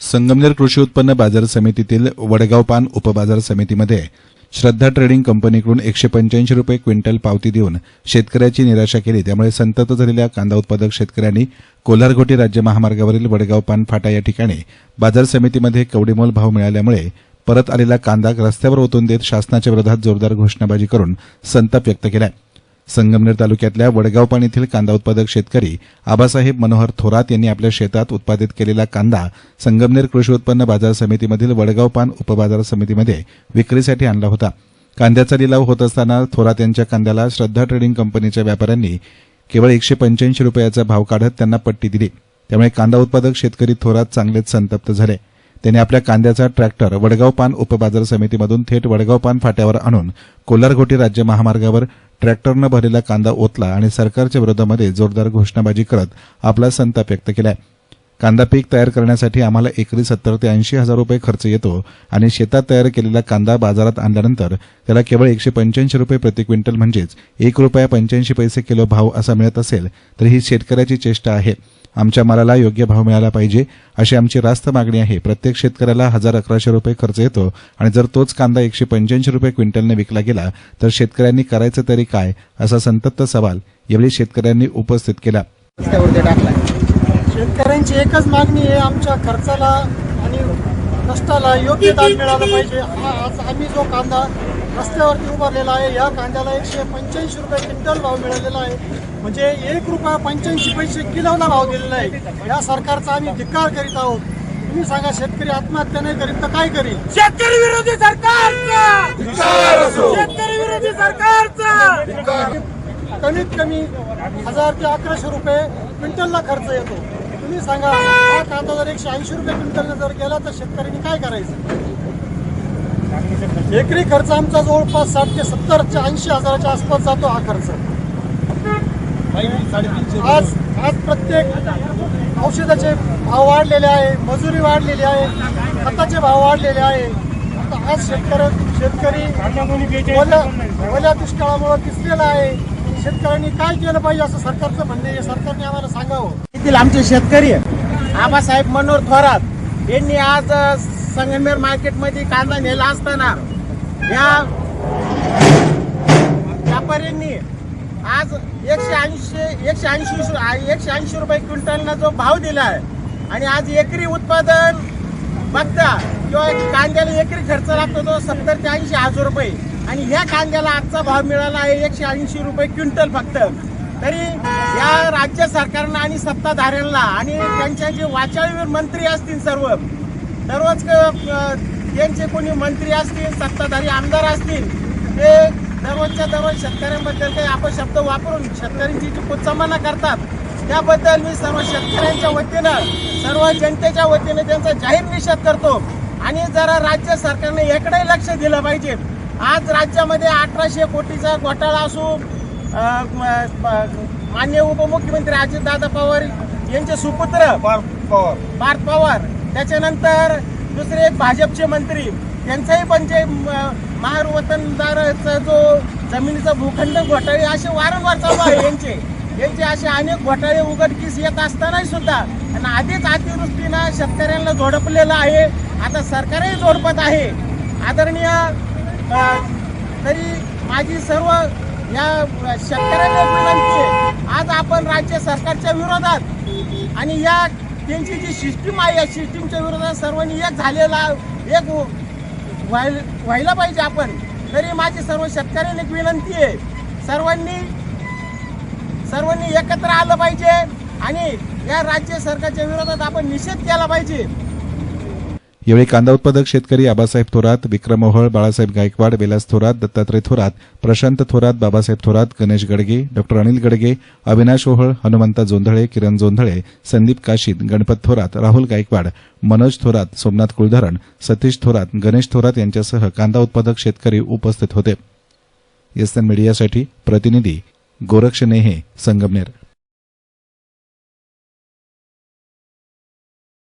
संगमनेर कृषी उत्पन्न बाजार समितीतील वडगाव पान उपबाजार समितीमध्ये श्रद्धा ट्रेडिंग कंपनीकडून एकशे पंच्याऐंशी रुपये क्विंटल पावती देऊन शेतकऱ्याची निराशा केली. त्यामुळे संतप्त झालेल्या कांदा उत्पादक शेतकऱ्यांनी कोल्हारघोटी राज्य महामार्गावरील वडगाव पान फाटा या ठिकाणी बाजार समितीमध्ये कवडीमोल भाव मिळाल्यामुळे परत आलेला कांदा रस्त्यावर ओतून देत शासनाच्या विरोधात जोरदार घोषणाबाजी करून संताप व्यक्त केलाय. संगमनेर तालुक्यातल्या वडगावपाण येथील कांदा उत्पादक शेतकरी आबासाहेब मनोहर थोरात यांनी आपल्या शेतात उत्पादित केलेला कांदा संगमनेर कृषी उत्पन्न बाजार समितीमधील वडगाव पान उपबाजार समितीमध्ये विक्रीसाठी आणला होता. कांद्याचा लिलाव होत असताना थोरात यांच्या कांद्याला श्रद्धा ट्रेडिंग कंपनीच्या व्यापाऱ्यांनी केवळ एकशे पंच्याऐंशी रुपयाचा भाव काढत त्यांना पट्टी दिली. त्यामुळे कांदा उत्पादक शेतकरी थोरात चांगलेच संतप्त झाले. त्यांनी आपल्या कांद्याचा ट्रॅक्टर वडगाव पान उपबाजार समितीमधून थेट वडगाव पान फाट्यावर आणून कोल्हारघोटी राज्य महामार्गावर ट्रॅक्टरनं भरलेला कांदा ओतला आणि सरकारच्या विरोधामध्ये जोरदार घोषणाबाजी करत आपला संताप व्यक्त केलाय. कांदा पीक तयार करण्यासाठी आम्हाला एकरी सत्तर ते ऐंशी हजार रुपये खर्च येतो आणि शेतात तयार केलेला कांदा बाजारात आणल्यानंतर त्याला केवळ एकशे पंच्याऐंशी रुपये प्रति क्विंटल म्हणजेच एक रुपया पंच्याऐंशी पैसे किलो भाव असा मिळत असेल तर ही शेतकऱ्याची चेष्टा आहे. आमच्या मालाला योग्य भाव मिळाला पाहिजे अशी आमची रास्त मागणी आहे. प्रत्येक शेतकऱ्याला हजार अकराशे रुपये खर्च येतो आणि जर तोच कांदा एकशे पंच्याऐंशी रुपये क्विंटलने विकला गेला तर शेतकऱ्यांनी करायचं तरी काय असा संतप्त सवाल यावेळी शेतकऱ्यांनी उपस्थित केला. शेतकऱ्यांची एकच मागणी आहे आमच्या खर्चाला आणि कष्टाला योग्य दाम मिळालं पाहिजे. हा आज आम्ही जो कांदा रस्त्यावरती उभारलेला आहे. या कांद्याला एकशे पंच्याऐंशी रुपये क्विंटल भाव मिळालेला आहे. म्हणजे एक रुपया पंच्याऐंशी पैसे किलोला भाव दिलेला आहे. या सरकारचा आम्ही धिक्कार करीत आहोत. तुम्ही सांगा शेतकरी आत्महत्या नाही करीत तर काय करील? शेतकरी विरोधी सरकारचा! शेतकरी विरोधी सरकारचा! कमीत कमी हजार ते अकराशे रुपये क्विंटलला खर्च येतो. तुम्ही सांगा हा कांदा जर एकशे ऐंशी रुपये क्विंटलने जर गेला तर शेतकऱ्यांनी काय करायचं? एकरी खर्च आमचा जवळपास साठ ते सत्तरच्या ऐंशी हजाराच्या आसपास जातो हा खर्च. आज आज प्रत्येक औषधाचे भाव वाढलेले आहे मजुरी वाढलेली आहे खताचे भाव वाढलेले आहे. आता आज शेतकरी शेतकरी ओल्या ओल्या दुष्काळामुळे पिसलेला आहे. शेतकऱ्यांनी काय केलं पाहिजे असं सरकारचं म्हणणं आहे. सरकारने आम्हाला सांगावं. येथील आमचे शेतकरी आबासाहेब मनोहर थोरात यांनी आज संगमनेर मार्केटमध्ये कांदा नेला असताना या व्यापाऱ्यांनी आज एकशे ऐंशी एकशे ऐंशी एकशे ऐंशी रुपये क्विंटलनं जो भाव दिला आहे आणि आज एकरी उत्पादन बघता किंवा कांद्याला एकरी खर्च लागतो तो सत्तर ते ऐंशी हजार रुपये. आणि ह्या कांद्याला आजचा भाव मिळाला आहे एकशे ऐंशी रुपये क्विंटल फक्त. तरी या राज्य सरकारनं आणि सत्ताधाऱ्यांना आणि त्यांच्या जे वाचाळीवर मंत्री असतील सर्व अ, त्यांचे कोणी मंत्री असतील सत्ताधारी आमदार असतील ते दररोजच्या दररोज शेतकऱ्यांबद्दल काही अपशब्द वापरून शेतकऱ्यांची जी कुचंबना करतात त्याबद्दल मी सर्व शेतकऱ्यांच्या वतीनं सर्व जनतेच्या वतीनं त्यांचा जाहीर निषेध करतो. आणि जरा राज्य सरकारने याकडे लक्ष दिलं पाहिजे. आज राज्यामध्ये अठराशे कोटीचा घोटाळा असो मान्य उपमुख्यमंत्री अजितदादा पवार यांचे सुपुत्र पार्थ पवार त्याच्यानंतर दुसरे एक भाजपचे मंत्री यांचाही पण जे जो जमिनीचा भूखंड घोटाळे असे वारंवार चालू आहे यांचे. यांचे असे अनेक घोटाळे उघडकीस येत असतानाही सुद्धा आणि आधीच अतिवृष्टीनं शेतकऱ्यांना झोडपलेलं आहे. आता सरकारही झोडपत आहे. आदरणीय तरी माझी सर्व या शेतकऱ्यांना विनंती आहे. आज आपण राज्य सरकारच्या विरोधात आणि या त्यांची जी सिस्टीम आहे या सिस्टीमच्या विरोधात सर्वांनी एक झालेला एक व्हायला व्हायला पाहिजे आपण. तरी माझी सर्व शेतकऱ्यांना एक विनंती आहे. सर्वांनी सर्वांनी एकत्र आलं पाहिजे आणि या राज्य सरकारच्या विरोधात आपण निषेध केला पाहिजे. यावेळी कांदा उत्पादक शेतकरी आबासाहेब थोरात विक्रम ओहळ बाळासाहेब गायकवाड विलास थोरात दत्तात्रय थोरात प्रशांत थोरात बाबासाहेब थोरात गणेश गडगे डॉक्टर अनिल गडगे अविनाश ओहळ हनुमंता जोंधळे किरण जोंधळे संदीप काशीद गणपत थोरात राहुल गायकवाड मनोज थोरात सोमनाथ कुलधरण सतीश थोरात गणेश थोरात यांच्यासह कांदा उत्पादक शेतकरी उपस्थित होते. एसएन मीडियासाठी प्रतिनिधी गोरक्ष नेहे संगमनेर.